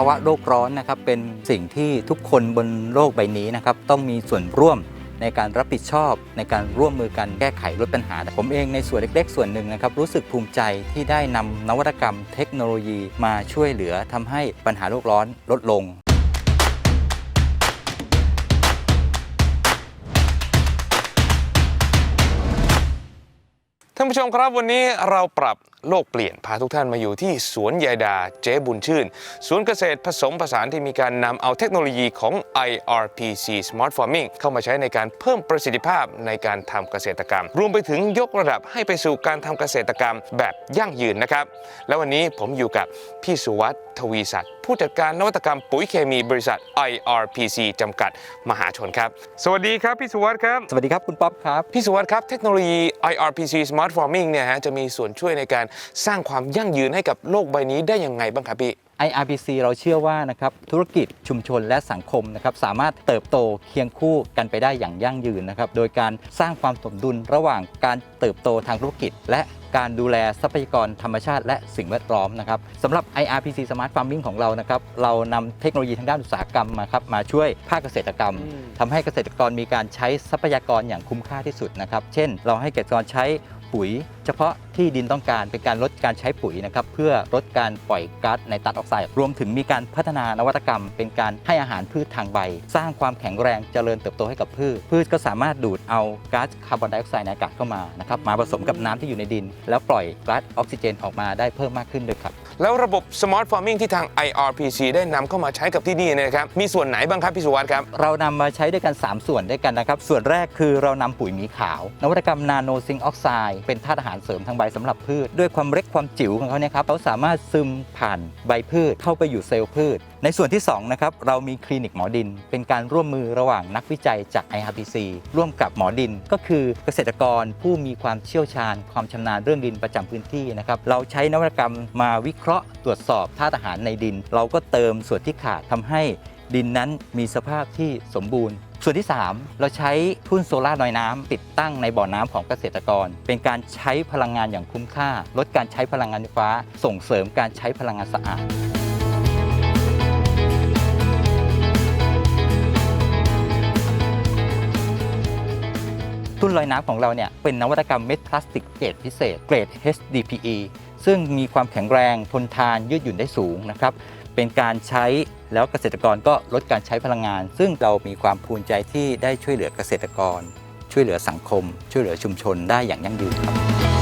ภาวะโลกร้อนนะครับเป็นสิ่งที่ทุกคนบนโลกใบนี้นะครับต้องมีส่วนร่วมในการรับผิดชอบในการร่วมมือกันแก้ไขลดปัญหา ผมเองในส่วนเล็ก ๆ ส่วนหนึ่งนะครับรู้สึกภูมิใจที่ได้นำนวัตกรรมเทคโนโลยีมาช่วยเหลือทำให้ปัญหาโลกร้อนลดลงท่านผู้ชมครับวันนี้เราปรับโลกเปลี่ยนพาทุกท่านมาอยู่ที่สวนยายดาเจ๊บุญชื่น สวนเกษตรผสมผสานที่มีการนำเอาเทคโนโลยีของ IRPC Smart Farming เข้ามาใช้ในการเพิ่มประสิทธิภาพในการทำเกษตรกรรม รวมไปถึงยกระดับให้ไปสู่การทำเกษตรกรรมแบบยั่งยืนนะครับ และวันนี้ผมอยู่กับพี่สุวัสด์ทวีศักดิ์ผู้จัดการนวัตกรรมปุ๋ยเคมีบริษัท IRPC จำกัดมหาชนครับ สวัสดีครับพี่สุวัสด์ครับสวัสดีครับคุณป๊อปครับพี่สุวัสด์ครับเทคโนโลยี IRPC Smart Farming เนี่ยฮะจะมีส่วนช่วยในการสร้างความยั่งยืนให้กับโลกใบนี้ได้ยังไงบ้างครับพี่ IRPC เราเชื่อว่านะครับธุรกิจชุมชนและสังคมนะครับสามารถเติบโตเคียงคู่กันไปได้อย่างยั่งยืนนะครับโดยการสร้างความสมดุลระหว่างการเติบโตทางธุรกิจ และการดูแลทรัพยากรธรรมชาติ และสิ่งแวดล้อมนะครับสำหรับ IRPC Smart Farming ของเรานะครับเรานำเทคโนโลยีทางด้านอุตสาหกรรมมาครับมาช่วยภาคเกษตรกรรมอืมทำให้เกษตรกรมีการใช้ทรัพยากรอย่างคุ้มค่าที่สุดนะครับเช่น เราให้เกษตรกรใช้ปุ๋ย เฉพาะที่ดินต้องการเป็นการลดการใช้ปุ๋ยนะครับเพื่อลดการปล่อยก๊าซในตัดออกไซด์รวมถึงมีการพัฒนานวัตกรรม เป็นการให้อาหารพืชทางใบ สร้างความแข็งแรงเจริญเติบโตให้กับพืช พืชก็สามารถดูดเอาก๊าซคาร์บอนไดออกไซด์ในอากาศเข้ามานะครับมาผสมกับน้ำที่อยู่ในดิน แล้วปล่อยก๊าซออกซิเจนออกมาได้เพิ่มมากขึ้นด้วยครับ แล้วระบบ Smart Farming ที่ทาง IRPC ได้นำเข้ามาใช้กับที่นี่เนะครับ มีส่วนไหนบ้างครับพี่สุวัสด์ครับ เรานำมาใช้ด้วยกัน 3 ส่วนด้วยกันนะครับ ส่วนแรกคือเรานำปุ๋ยหมีขาว นวัตกรรมนาโนซิงออกไซด์เป็นธาตุอาหารเสริมทางใบสำหรับพืช ด้วยความเล็กความจิ๋วของเขาเนี่ยครับเขาสามารถซึมผ่านใบพืชเข้าไปอยู่เซลล์พืชในส่วนที่2นะครับเรามีคลินิกหมอดิน เป็นการร่วมมือระหว่างนักวิจัยจาก IRPC ร่วมกับหมอดิน ก็คือเกษตรกรผู้มีความเชี่ยวชาญ ความชำนาญเรื่องดินประจำพื้นที่นะครับเราใช้นวัตกรรมมาวิเคราะห์ตรวจสอบธาตุอาหารในดิน เราก็เติมส่วนที่ขาดทำให้ดินนั้นมีสภาพที่สมบูรณ์ ส่วนที่ 3 เราใช้ทุ่นโซลาร์ลอยน้ำติดตั้งในบ่อน้ำของเกษตรกร เป็นการใช้พลังงานอย่างคุ้มค่า ลดการใช้พลังงานไฟฟ้า ส่งเสริมการใช้พลังงานสะอาด ทุ่นลอยน้ำของเราเนี่ยเป็นนวัตกรรมเม็ดพลาสติกเกรดพิเศษเกรด HDPE ซึ่งมีความแข็งแรงทนทานยืดหยุ่นได้สูงนะครับเป็นการใช้แล้วเกษตรกรก็ลดการใช้พลังงาน ซึ่งเรามีความภูมิใจที่ได้ช่วยเหลือเกษตรกร ช่วยเหลือสังคม ช่วยเหลือชุมชนได้อย่างยั่งยืนครับ